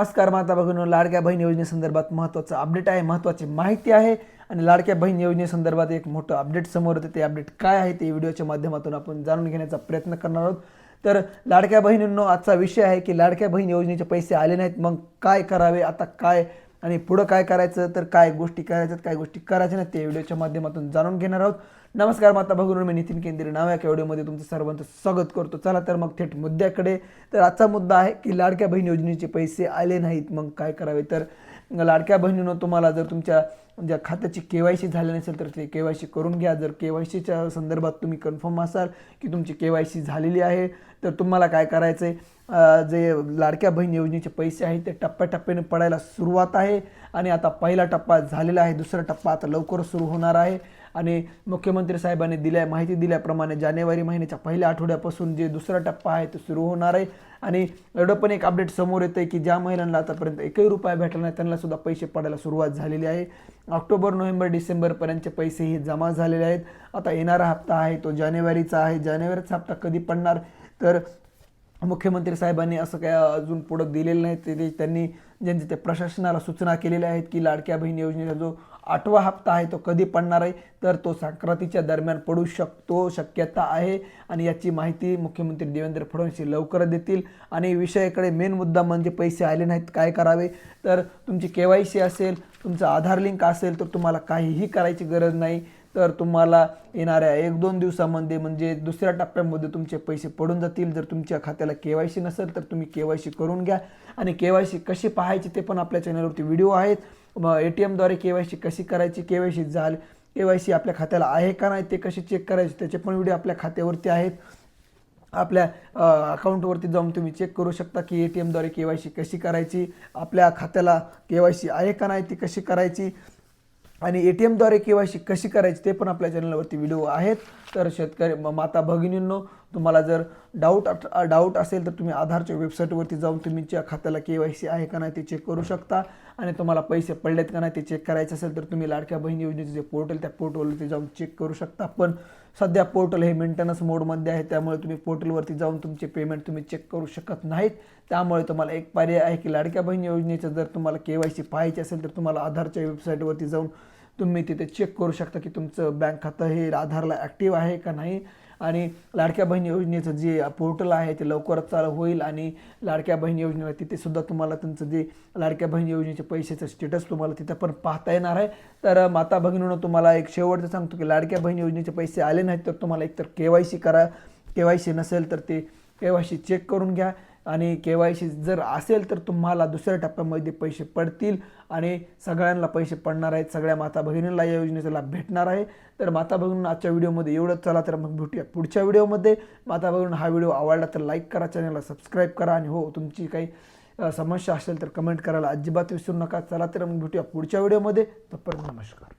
नमस्कार माता बघून लाडक्या बहीण योजनेसंदर्भात महत्त्वाचं अपडेट आहे महत्त्वाची माहिती आहे. आणि लाडक्या बहीण योजनेसंदर्भात एक मोठं अपडेट समोर येतं. ते अपडेट काय आहे ते व्हिडिओच्या माध्यमातून आपण जाणून घेण्याचा प्रयत्न करणार आहोत. तर लाडक्या बहिणींनो आजचा विषय आहे की लाडक्या बहीण योजनेचे पैसे आले नाहीत. मग काय करावे आता काय आणि पुढं काय करायचं? तर काय गोष्टी करायच्यात काय गोष्टी करायच्या नाहीत ते व्हिडिओच्या माध्यमातून जाणून घेणार आहोत. नमस्कार माता बघून मी नितीन केंद्रे नाव या व्हिडिओमध्ये तुमचं सर्वांचं स्वागत करतो. चला तर मग थेट मुद्द्याकडे. तर आजचा मुद्दा आहे की लाडक्या बहीण योजनेचे पैसे आले नाहीत मग काय करावे? तर लाडक्या बहिणीनं तुम्हाला जर तुमच्या ज्या खात्याची के वाय सी झाली नसेल तर ते के वाय सी करून घ्या. जर के वाय सीच्या संदर्भात तुम्ही कन्फर्म असाल की तुमची के वाय सी झालेली आहे तर तुम्हाला काय करायचं आहे जे लाडक्या बहीण योजनेचे पैसे आहेत ते टप्प्याटप्प्याने पडायला सुरुवात आहे. आणि आता पहिला टप्पा झालेला आहे दुसरा टप्पा आता लवकर सुरू होणार आहे. आणि मुख्यमंत्री साहेबांनी दिल्या माहिती दिल्याप्रमाणे जानेवारी महिन्याच्या पहिल्या आठवड्यापासून जे दुसरा टप्पा आहे तो सुरू होणार आहे. आणि एवढं पण एक अपडेट समोर येतं आहे की ज्या महिलांना आतापर्यंत एकही रुपया भेटला नाही त्यांना सुद्धा पैसे पडायला सुरुवात झालेली आहे. ऑक्टोबर नोव्हेंबर डिसेंबरपर्यंतचे पैसे हे जमा झालेले आहेत. आता येणारा हप्ता आहे तो जानेवारीचा आहे. जानेवारीचा हप्ता कधी पडणार? तर मुख्यमंत्री साहेबांनी असं काय अजून पुढं दिलेलं नाही. ते त्यांनी ज्यांचे ते प्रशासनाला सूचना केलेल्या आहेत की लाडक्या बहीण योजनेचा जो आठवा हप्ता आहे तो कधी पडणार आहे तर तो संक्रांतीच्या दरम्यान पडू शकतो शक्यता आहे. आणि याची माहिती मुख्यमंत्री देवेंद्र फडणवीस लवकरच लवकर देतील. आणि विषयाकडे मेन मुद्दा म्हणजे पैसे आले नाहीत काय करावे? तर तुमची के वाय सी असेल तुमचं आधार लिंक असेल तर तुम्हाला काहीही करायची गरज नाही. तर तुम्हाला येणाऱ्या एक दोन दिवसामध्ये म्हणजे दुसऱ्या टप्प्यामध्ये तुमचे पैसे पडून जातील. जर तुमच्या खात्याला के वाय सी नसेल तर तुम्ही के वाय सी करून घ्या. आणि के वाय सी कशी पाहायची ते पण आपल्या चॅनलवरती व्हिडिओ आहेत. मग ए टी एमद्वारे के वाय सी कशी करायची के वाय सी झाली के वाय सी आपल्या खात्याला आहे का नाही ते कसे चेक करायचे त्याचे पण व्हिडिओ आपल्या खात्यावरती आहेत. आपल्या अकाउंटवरती जाऊन तुम्ही चेक करू शकता की ए टी एमद्वारे के वाय सी कशी करायची आपल्या खात्याला के वाय सी आहे का नाही ती कशी करायची. आणि ए टी एमद्वारे के वाय सी कशी करायची ते पण आपल्या चॅनलवरती व्हिडिओ आहेत. तर शेतकरी माता भगिनींनो तुम्हाला जर डाऊट डाऊट असेल तर तुम्ही आधारच्या वेबसाईटवरती जाऊन तुमच्या खात्याला के वाय सी आहे का नाही ते चेक करू शकता. आणि तुम्हाला पैसे पडलेत का नाही ते चेक करायचे असेल तर तुम्ही लाडक्या बहीण योजनेचे जे पोर्टल त्या पोर्टलवरती जाऊन चेक करू शकता. पण सध्या पोर्टल हे मेंटेनन्स मोडमध्ये आहे. त्यामुळे तुम्ही पोर्टलवरती जाऊन तुमचे पेमेंट तुम्ही चेक करू शकत नाहीत. त्यामुळे तुम्हाला एक पर्याय आहे की लाडक्या बहीण योजनेचं जर तुम्हाला के वाय सी पाहायची असेल तर तुम्हाला आधारच्या वेबसाईटवरती जाऊन तुम्ही तिथे चेक करू शकता की तुमचं बँक खातं हे आधारला ॲक्टिव्ह आहे का नाही. आणि लाडक्या बहीण योजनेचं जे पोर्टल आहे ते लवकरच चालू होईल आणि लाडक्या बहीण योजनेला तिथेसुद्धा तुम्हाला तुमचं जे लाडक्या बहीण योजनेचे पैशाचं स्टेटस तुम्हाला तिथं पण पाहता येणार आहे. तर माता भगिनीनं तुम्हाला एक शेवटचं सांगतो की लाडक्या बहीण योजनेचे पैसे आले नाहीत तर तुम्हाला एकतर के वाय सी करा. के वाय सी नसेल तर ते के वाय सी चेक करून घ्या. आणि के वाय सी जर असेल तर तुम्हाला दुसऱ्या टप्प्यामध्ये पैसे पडतील आणि सगळ्यांना पैसे पडणार आहेत. सगळ्या माता भगिनींना या योजनेचा लाभ भेटणार आहे. तर माता भगिनी आजच्या व्हिडिओमध्ये एवढंच. चला तर मग भेटूया पुढच्या व्हिडिओमध्ये. माता भगिनी हा व्हिडिओ आवडला तर लाईक करा चॅनलला सबस्क्राईब करा आणि हो तुमची काही समस्या असेल तर कमेंट करायला अजिबात विसरू नका. चला तर मग भेटूया पुढच्या व्हिडिओमध्ये. तोपर्यंत नमस्कार.